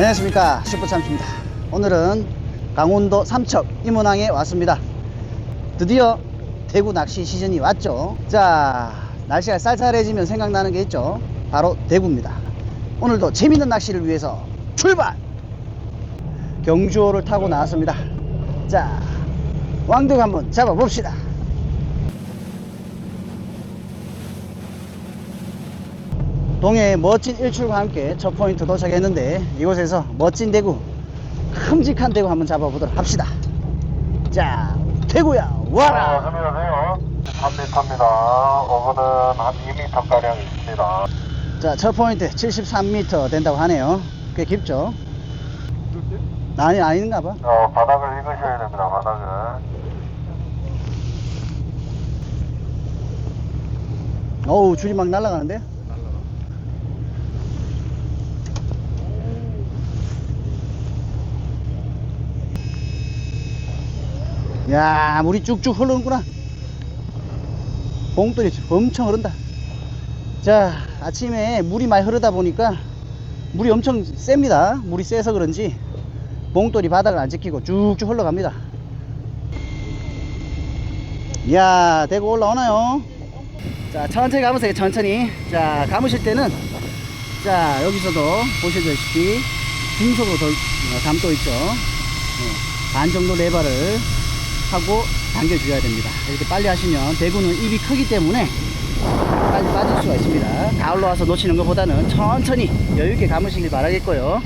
안녕하십니까. 슈퍼참치입니다. 오늘은 강원도 삼척 임원항에 왔습니다. 드디어 대구 낚시 시즌이 왔죠. 자 날씨가 쌀쌀해지면 생각나는 게 있죠. 바로 대구입니다. 오늘도 재밌는 낚시를 위해서 출발! 경주호를 타고 나왔습니다. 자 왕득 한번 잡아봅시다 동해의 멋진 일출과 함께 첫 포인트 도착했는데 이곳에서 멋진 대구 큼직한 대구 한번 잡아보도록 합시다 자 대구야 와라 안녕하세요. 3m입니다. 어거는 한 2m가량 있습니다. 자첫 포인트 73m 된다고 하네요 꽤 깊죠 아니 아닌가 봐 어, 바닥을 읽으셔야 됩니다, 바닥을. 어우 줄이 막 날아가는데 야 물이 쭉쭉 흐르는구나. 봉돌이 엄청 흐른다. 자 아침에 물이 많이 흐르다 보니까 물이 엄청 셉니다. 물이 세서 그런지 봉돌이 바닥을 안 지키고 쭉쭉 흘러갑니다. 이야 대구 올라오나요? 자 천천히 감으세요 천천히. 자 감으실 때는 자 여기서도 보시다시피 중속으로 더, 어, 감도 있죠. 네, 반 정도 레버를 하고 당겨 주셔야 됩니다. 이렇게 빨리 하시면 대구는 입이 크기 때문에 빨리 빠질 수가 있습니다. 다 올라와서 놓치는 것보다는 천천히 여유있게 감으시길 바라겠고요.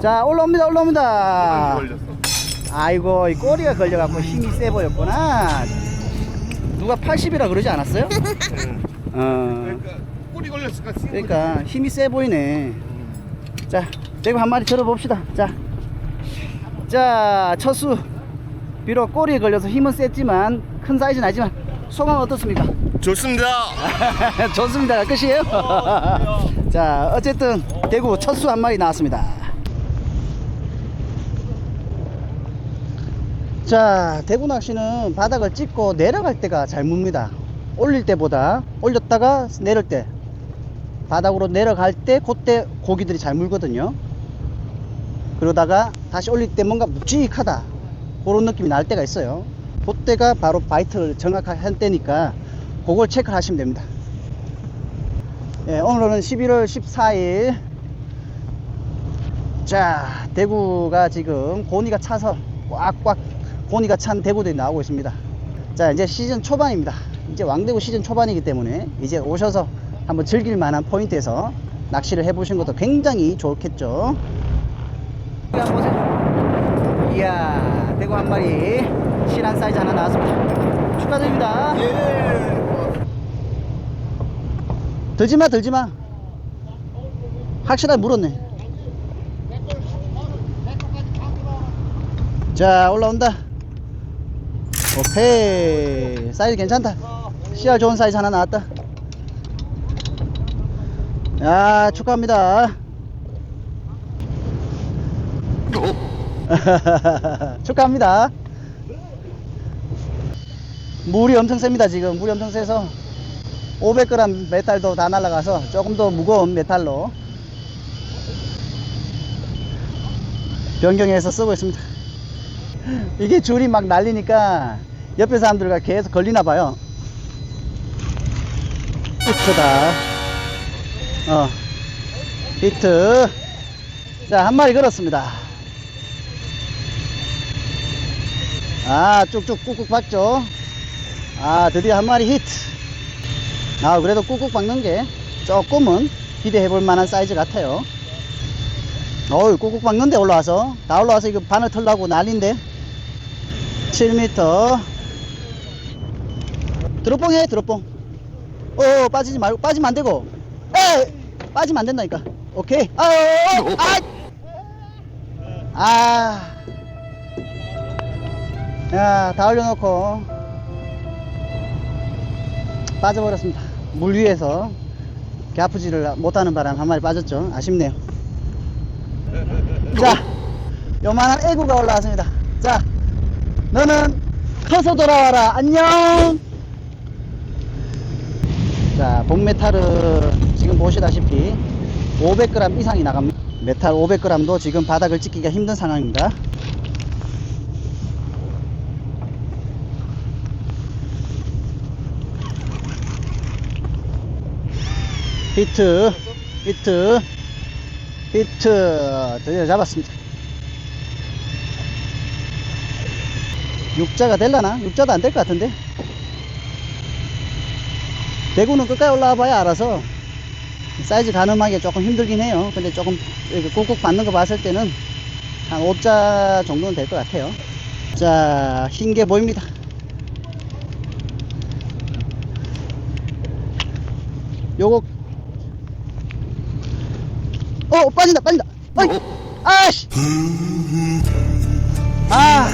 자 올라옵니다 올라옵니다. 아이고 이 꼬리가 걸려갖고 힘이 세 보였구나. 누가 80이라 그러지 않았어요? 어. 꼬리 걸렸을까? 그러니까 힘이 세 보이네. 자 대구 한 마리 들어봅시다. 자, 자 첫수 비록 꼬리에 걸려서 힘은 셌지만 큰 사이즈는 아니지만 소감 어떻습니까? 좋습니다. 좋습니다. 끝이에요? 자 어쨌든 대구 첫 수 한 마리 나왔습니다. 자 대구 낚시는 바닥을 찍고 내려갈 때가 잘 뭅니다. 올릴 때보다 올렸다가 내릴 때 바닥으로 내려갈 때 그때 고기들이 잘 물거든요. 그러다가 다시 올릴 때 뭔가 묵직하다 그런 느낌이 날 때가 있어요. 그때가 바로 바이트를 정확하게 한 때니까 그걸 체크를 하시면 됩니다. 예, 오늘은 11월 14일. 자 대구가 지금 고니가 차서 꽉꽉 고니가 찬 대구들이 나오고 있습니다. 자 이제 시즌 초반입니다. 이제 왕대구 시즌 초반이기 때문에 이제 오셔서 한번 즐길 만한 포인트에서 낚시를 해보신 것도 굉장히 좋겠죠 이야 대구 한 마리 실한 사이즈 하나 나왔습니다. 축하드립니다. 들지마 들지마. 확실하게 물었네. 자 올라온다. 오케이. 사이즈 괜찮다. 씨알 좋은 사이즈 하나 나왔다. 야 축하합니다 축하합니다. 물이 엄청 셉니다 지금. 물이 엄청 세서 500g 메탈도 다 날아가서 조금 더 무거운 메탈로 변경해서 쓰고 있습니다. 이게 줄이 막 날리니까 옆에 사람들과 계속 걸리나 봐요. 히트다. 어. 히트. 자 한 마리 걸었습니다 아 쭉쭉 꾹꾹 박죠. 아 드디어 한 마리 히트. 아 그래도 꾹꾹 박는 게 조금은 기대해 볼 만한 사이즈 같아요. 어이 꾹꾹 박는데 올라와서. 다 올라와서 이거 바늘 털라고 난린데. 7m 드롭봉 해 드롭봉. 어 빠지지 말고 빠지면 안 되고. 에 빠지면 안 된다니까. 오케이. 아, 어, 어, 아, 아. 야, 다 올려놓고 빠져버렸습니다. 물 위에서 갸프지를 못하는 바람 한 마리 빠졌죠. 아쉽네요. 자, 요만한 애구가 올라왔습니다. 자, 너는 커서 돌아와라. 안녕! 자, 복메탈은 지금 보시다시피 500g 이상이 나갑니다. 메탈 500g도 지금 바닥을 찍기가 힘든 상황입니다. 히트, 히트, 히트, 드디어 잡았습니다. 육자가 될라나? 육자도 안 될 것 같은데? 대구는 끝까지 올라와 봐야 알아서 사이즈 가늠하기 조금 힘들긴 해요. 근데 조금 이렇게 꾹꾹 받는 거 봤을 때는 한 5자 정도는 될 것 같아요. 자, 흰 게 보입니다. 요거 어 빠진다 빠진다. 어이. 아씨. 아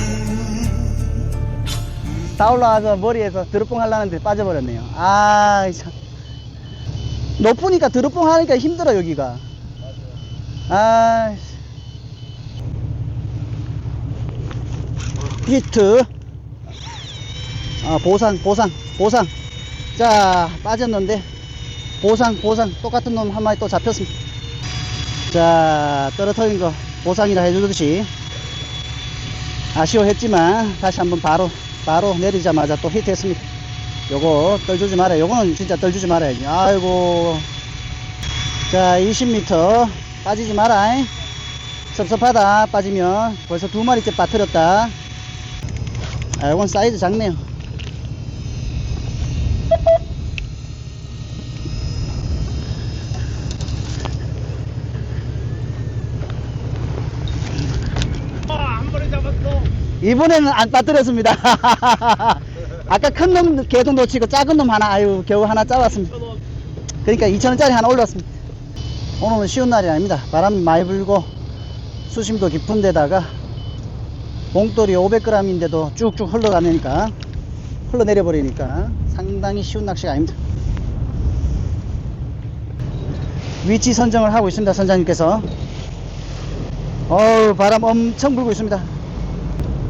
다 올라와서 머리에서 드롭봉 하려는데 빠져버렸네요. 아 참. 높으니까 드롭봉 하니까 힘들어 여기가. 아 히트. 아 보상 보상 보상. 자 빠졌는데. 보상 보상. 똑같은 놈 한 마리 또 잡혔습니다 자 떨어뜨린 거 보상이라 해주듯이 아쉬워했지만 다시 한번 바로 바로 내리자마자 또 히트했습니다. 요거 떨주지 말아요 요거는 진짜 떨주지 말아야지. 아이고. 자 20m 빠지지 마라. 잉. 섭섭하다. 빠지면 벌써 두 마리째 빠뜨렸다. 아 요건 사이즈 작네요 한 번에 잡았어. 이번에는 안 빠뜨렸습니다. 아까 큰 놈 계속 놓치고 작은 놈 하나, 아유, 겨우 하나 잡았습니다. 그러니까 2,000원짜리 하나 올랐습니다. 오늘은 쉬운 날이 아닙니다. 바람 많이 불고 수심도 깊은 데다가 봉돌이 500g인데도 쭉쭉 흘러가니까 흘러내려 버리니까 상당히 쉬운 낚시가 아닙니다. 위치 선정을 하고 있습니다. 선장님께서. 어우, 바람 엄청 불고 있습니다.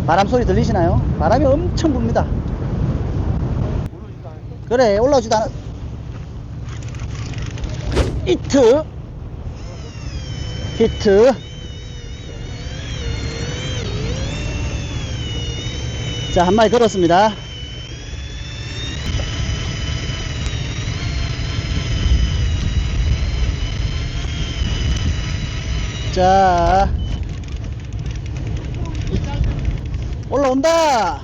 바람 소리 들리시나요? 바람이 엄청 붑니다. 그래, 올라오지도 않아. 히트. 히트. 자, 한 마리 걸었습니다. 자, 올라온다.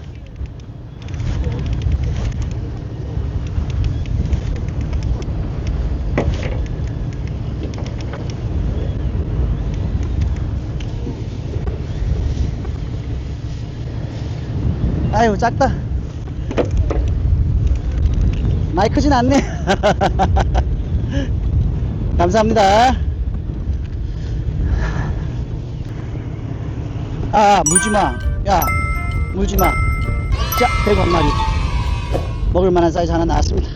아유 작다. 많이 크진 않네. 감사합니다. 아 물지마 야 물지마. 자 대구 한 마리. 먹을 만한 사이즈 하나 나왔습니다.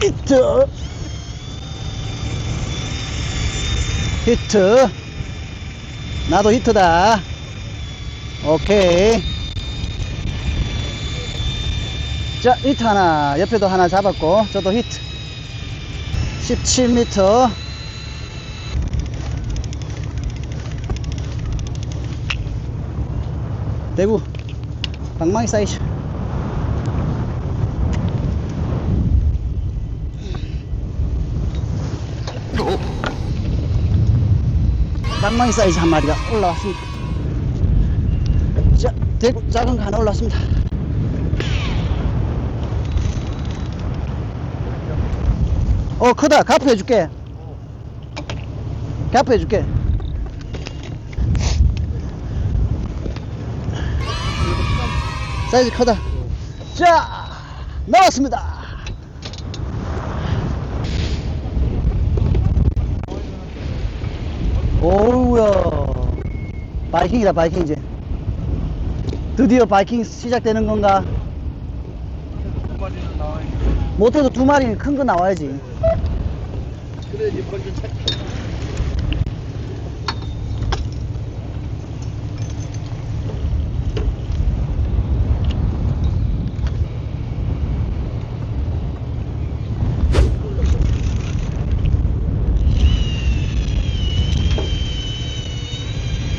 히트. 히트. 나도 히트다. 오케이 자, 히트 하나, 옆에도 하나 잡았고, 저도 히트. 17m. 대구, 방망이 사이즈. 방망이 사이즈 한 마리가 올라왔습니다. 자, 대구 작은 거 하나 올라왔습니다. 어 크다. 가프 해줄게. 가프 해줄게. 사이즈 크다. 자 나왔습니다. 오우야. 바이킹이다 바이킹 이제. 드디어 바이킹 시작되는 건가 못해도 두 마리는 큰 거 나와야지. 그래, 이번엔 찾.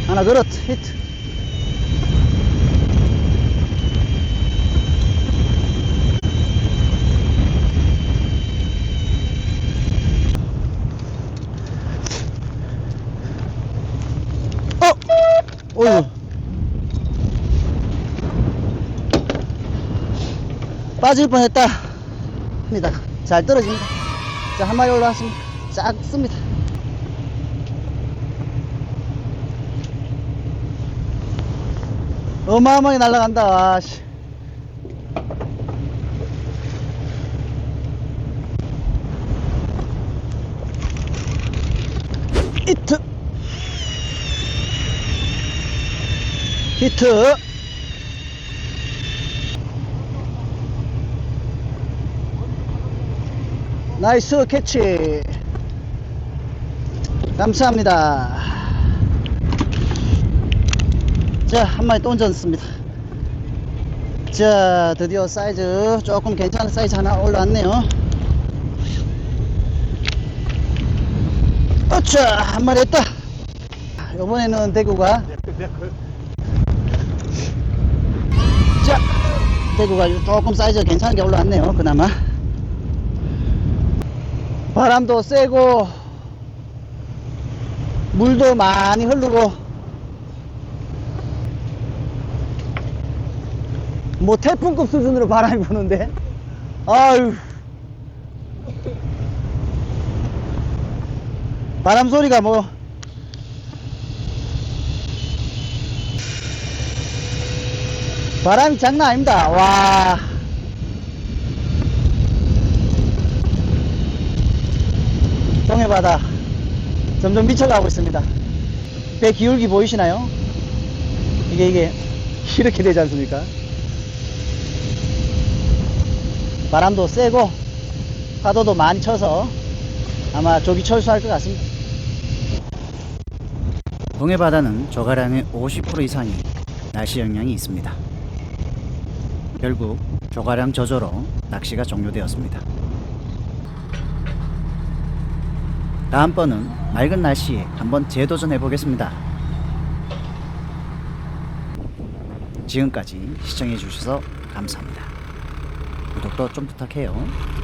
하나 걸었 히트. 빠질 뻔 했다. 입니다. 잘 떨어집니다. 자, 한 마리 올라왔습니다. 작습니다. 어마어마하게 날아간다. 와, 씨. 히트. 히트. 나이스 캐치. 감사합니다. 자, 한 마리 또 얹었습니다. 자, 드디어 사이즈 조금 괜찮은 사이즈 하나 올라왔네요. 어차, 한 마리 했다. 이번에는 대구가 자, 대구가 조금 사이즈가 괜찮은 게 올라왔네요. 그나마. 바람도 세고 물도 많이 흐르고 뭐 태풍급 수준으로 바람이 부는데? 아유. 바람 소리가 뭐. 바람이 장난 아닙니다. 와 동해 바다 점점 미쳐가고 있습니다 배 기울기 보이시나요? 이게 이게 이렇게 되지 않습니까? 바람도 세고 파도도 많이 쳐서 아마 조기 철수할 것 같습니다. 동해 바다는 조가량의 50% 이상이 날씨 영향이 있습니다. 결국 조가량 저조로 낚시가 종료되었습니다. 다음번은 맑은 날씨에 한번 재도전해 보겠습니다. 지금까지 시청해 주셔서 감사합니다. 구독도 좀 부탁해요.